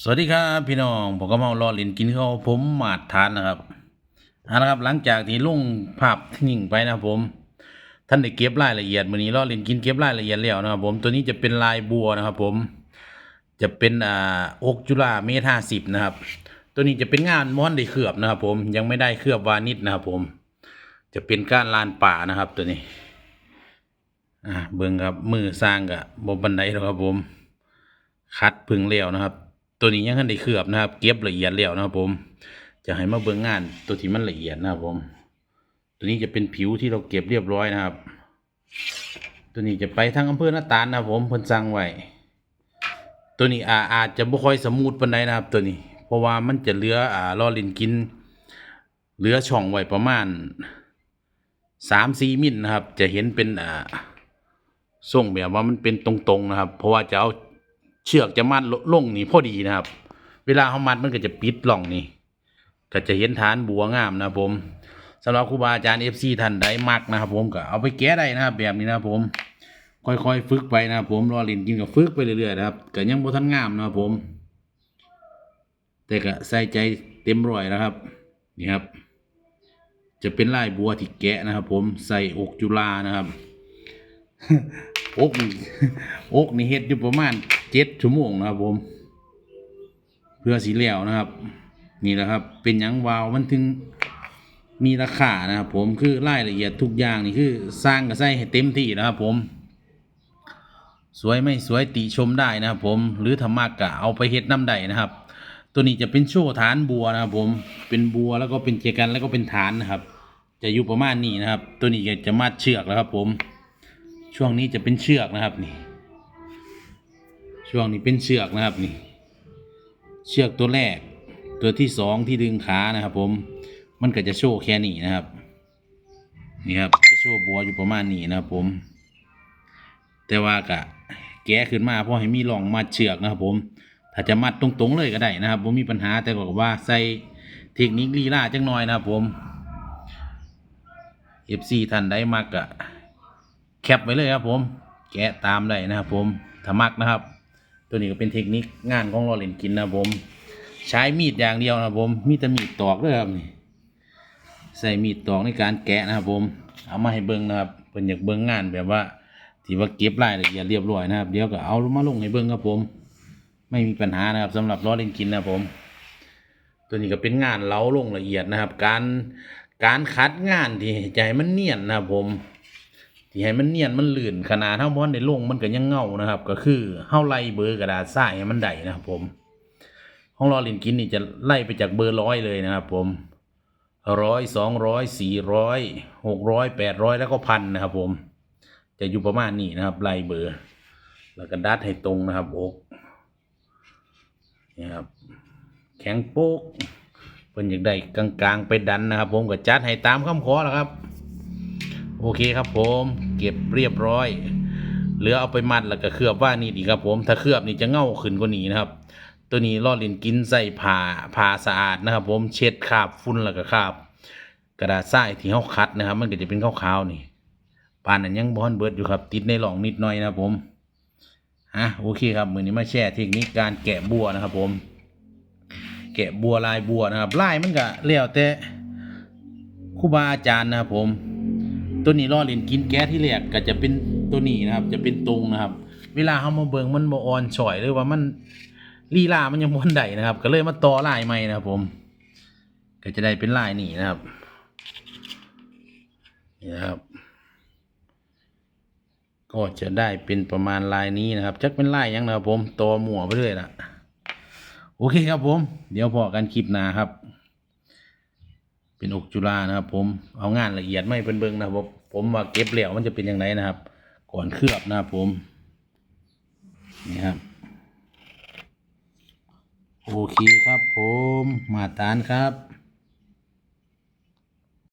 สวัสดีครับพี่น้องผมก็มารอเล่นกินข้าวผมหมาดทานนะครับเอาละครับหลังจากที่ลงภาพนิ่งไปนะครับผม ท่านได้เก็บรายละเอียดวันนี้รอเล่นกินเก็บรายละเอียดแล้วนะครับผมตัวนี้จะเป็นลายบัวนะครับผมจะเป็นอ่าอกจุฬาเมตรห้าสิบนะครับ ตัวนี้จะเป็นงานม้อนได้เคลือบนะครับ ผมยังไม่ได้เคลือบวานิชนะครับผม จะเป็นก้านลานป่านะครับตัวนี้อ่าเบิ่งครับมือสร้างกับบบันไดแล้วครับผม คัดพึ่งเลี้ยวนะครับ ตัวนี้ยังทันได้เคลือบนะครับ เก็บละเอียดแล้วนะครับผม จะให้มาเบิ่งงานตัวที่มันละเอียดนะครับผม ตัวนี้จะเป็นผิวที่เราเก็บเรียบร้อยนะครับ ตัวนี้จะไปทางอำเภอหน้าตาลนะครับผมเพิ่นสั่งไว้ตัวนี้อาอาจจะบ่ค่อยสมูทปานใดนะครับ ตัวนี้ เพราะว่ามันจะเหลืออ่ารอลินกิน เหลือช่องไว้ประมาณสามสี่มิลนะครับ จะเห็นเป็นอ่าส่งแบบว่ามันเป็นตรงๆนะครับ เพราะว่าจะเอา เชือกจะมัดลงนี่พอดีนะครับ เวลาเขามัดมันก็จะปิดล่องนี่ก็จะเห็นฐานบัวงามนะผมสำหรับครูบาอาจารย์เอฟซีท่านใดมักนะครับผมก็เอาไปแก้ได้นะครับแบบนี้นะครับผม ค่อยๆ ฝึกไปนะครับผมรอเล่นกินกับฝึกไปเรื่อยๆนะครับก็ยังบ่ทันงามนะครับผม แต่ก็ใส่ใจเต็มร้อยนะครับนี่ครับ จะเป็นลายบัวที่แกะนะครับ ผมใส่อกจุฬานะครับอกนี่อกนี่เฮ็ดอยู่ประมาณ เจ็ดชั่วโมงนะครับผม เพื่อสีเหลวนะครับ นี่แหละครับ เป็นยังวาวมันถึงมีราคานะครับผมคือรายละเอียดทุกอย่างนี่คือสร้างกับใส่ให้เต็มที่นะครับผม สวยไม่สวยติชมได้นะครับผมหรือธรรมากะเอาไปเฮ็ดน้ำได้นะครับ ตัวนี้จะเป็นโชว์ฐานบัวนะครับผมเป็นบัวแล้วก็เป็นเจกันแล้วก็เป็นฐานนะครับ จะอยู่ประมาณนี้นะครับ ตัวนี้จะมัดเชือกแล้วครับผม ช่วงนี้จะเป็นเชือกนะครับนี่ ช่วงนี้เป็นเชือกนะครับนี่ เชือกตัวแรก ตัวที่สองที่ดึงขานะครับผมมันก็จะโชว์แค่นี้นะครับ นี่ครับจะโชว์บัวอยู่ประมาณนี้นะครับผม แต่ว่ากะแกะขึ้นมาเพราะให้มีรองมัดเชือกนะครับ ผม ถ้าจะมัดตรงๆเลยก็ได้นะครับผมมีปัญหาแต่ก็ว่าใส่เทคนิคลีลาจังหน่อยนะครับผม FC ท่านใดมักกะแคปไว้เลยครับผม แกะตามได้นะครับผมถ้ามักนะครับ ตัวนี้ก็เป็นเทคนิคงานของเราเล่นกินนะผม ใช้มีดอย่างเดียวนะผมมีแต่มีดตอกด้วยครับนี่ใส่มีดตอกในการแกะนะครับผม เอามาให้เบิ้งนะครับเพิ่นอยากเบิ้งงานแบบว่าที่ว่าเก็บรายละเอียดเรียบร้อยนะครับ เดี๋ยวก็เอามาลงให้เบิ้งครับผม ไม่มีปัญหานะครับสำหรับล้อเล่นกินนะผม ตัวนี้ก็เป็นงานเล้าลงละเอียดนะครับ การการคัดงานที่ใจมันเนียนนะครับผม ที่ให้มันเนียนมันลื่นขนาดเท่าบอลในลงมันก็ยังเงานะครับ ก็คือเฮาไล่เบอร์กระดาษทรายให้มันได้นะครับผมห้องรอลินกินนี่จะไล่ไปจากเบอร์ร้อยเลยนะครับ ผมร้อยสองร้อยสี่ร้อยหกร้อยแปดร้อยแล้วก็พันนะครับผมจะอยู่ประมาณนี้นะครับไล่เบอร์ แล้วก็ดัดให้ตรงนะครับอกนี่ครับแข็งโป๊กเพิ่นอยากได้กลางๆไปดันนะครับ ผมก็จัดให้ตามคำขอแล้วครับ โอเคครับผม เก็บเรียบร้อย เหลือเอาไปมัดแล้วก็เคลือบว่านี่ดีครับผม ถ้าเคลือบนี่จะเง่าขึ้นกว่านี้นะครับ ตัวนี้ลอดลินกินใส่ผ้าผ้าสะอาดนะครับ ผมเช็ดคราบฝุ่นแล้วก็คราบ กระดาษทรายที่เขาคัดนะครับ มันก็จะเป็นขาวๆนี่ปานนั้นยังบอนเบิร์ดอยู่ครับ ติดในหลองนิดหน่อยนะครับผมอะโอเคครับมือนี้มาแชร์เทคนิคการแกะบัวนะครับ ผม แกะบัวลายบัวนะครับลายมันก็แล้วแต่ครูบาอาจารย์นะครับผม ตัวนี้ล่อเล่นกินแก๊สที่แรกก็จะเป็นตัวนี้นะครับ จะเป็นตรงนะครับ เวลาเขามาเบิงมันบอ่อนฉ่อยหรือว่ามันลีลามันยังบ่ได้นะครับ ก็เลยมาต่อลายใหม่นะครับผม ก็จะได้เป็นลายนี้นะครับนี่นะครับ ก็จะได้เป็นประมาณลายนี้นะครับจักเป็นลายยังนะครับผมต่อหมัวไปเรื่อยละโอเคครับผม เดี๋ยวพอกันคลิปหน้าครับ อกจุฬานะครับ ผมเอางานละเอียดไม่เป็นเบิงนะครับผมผมว่าเก็บเหลวมันจะเป็นยังไงนะครับ ก่อนเคลือบนะครับผมนี่ครับโอเคครับผมมาตานครับ